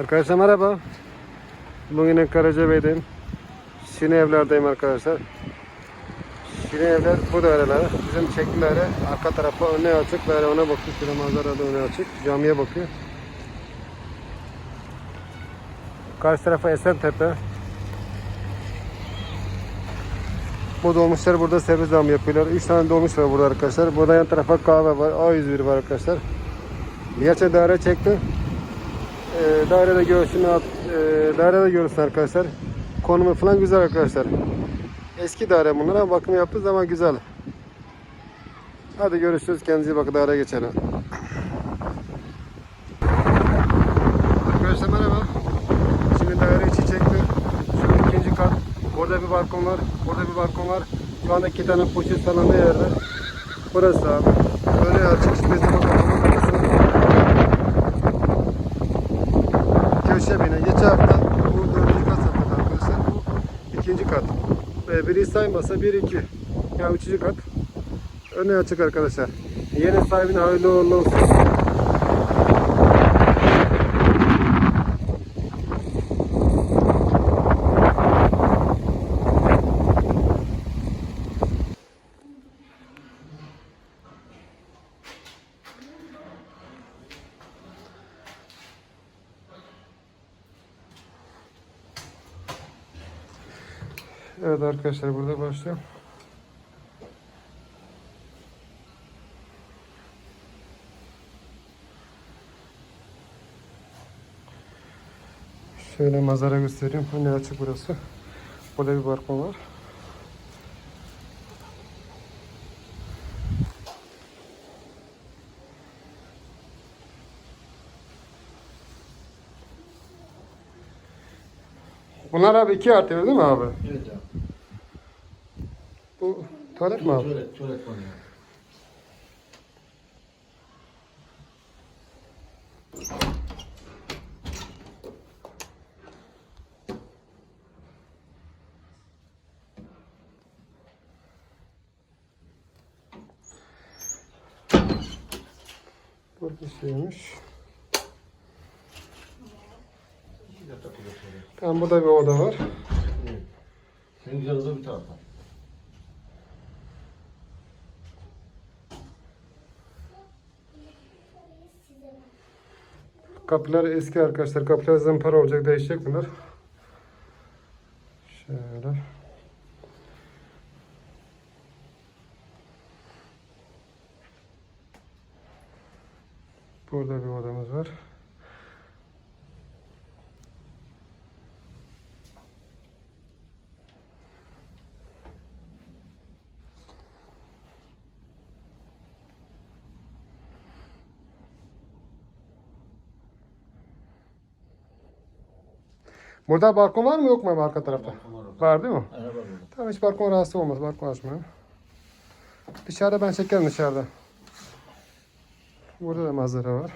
Arkadaşlar merhaba. Bugün Karacabey'deyim. Şine evlerdeyim arkadaşlar. Şine evler bu daireler. Bizim çekli daire arka tarafa önüne açık. Daire ona bakıyor. Şöyle manzara da öne açık. Camiye bakıyor. Karşı tarafa Esentepe. Bu dolmuşlar burada servis zam yapıyorlar. 3 tane dolmuş var burada arkadaşlar. Burada yan tarafa kahve var. A101 var arkadaşlar. Gerçi daire çekti. E, dairede görsün, e, dairede görürsün arkadaşlar. Konumu falan güzel arkadaşlar. Eski daire bunlar ama bakım yaptığı zaman güzel. Hadi görüşürüz. Kendinize iyi bakın. Daireye geçelim. Arkadaşlar merhaba. Şimdi daire içi çekti. Şu ikinci kat. Burada bir balkon var. Burada bir balkon var. Şu anda iki tane poşet salonda yerde. Burası abi. Böyle açık. Şimdi bakalım. Köşe bina. Geçen hafta bu dördüncü kat sattık arkadaşlar. Bu ikinci kat. Ve biri saymasa bir iki. Yani üçüncü kat. Öne açık arkadaşlar. Yeni sahibine hayırlı uğurlu olsun. Evet arkadaşlar burada başlıyor. Şöyle manzara göstereyim. Ne açık burası. Burada bir balkon var. Bunlar abi iki artı değil mi abi? Evet abi. Bu tuvalet mi abi? Tuvalet, tuvalet ya. Burada ya. Tamam burada bir oda var. Senin yanında bir taraf var. Kapılar eski arkadaşlar. Kapılar zampara olacak. Değişecek bunlar. Şöyle. Burada bir odamız var. Burada balkon var mı yok mu abi arka tarafta? Balkon var orada. Var değil mi? Araba burada. Tamam hiç balkon rahatsız olmaz. Balkon açmıyor. Dışarıda ben çekerim dışarıda. Burada da manzara var.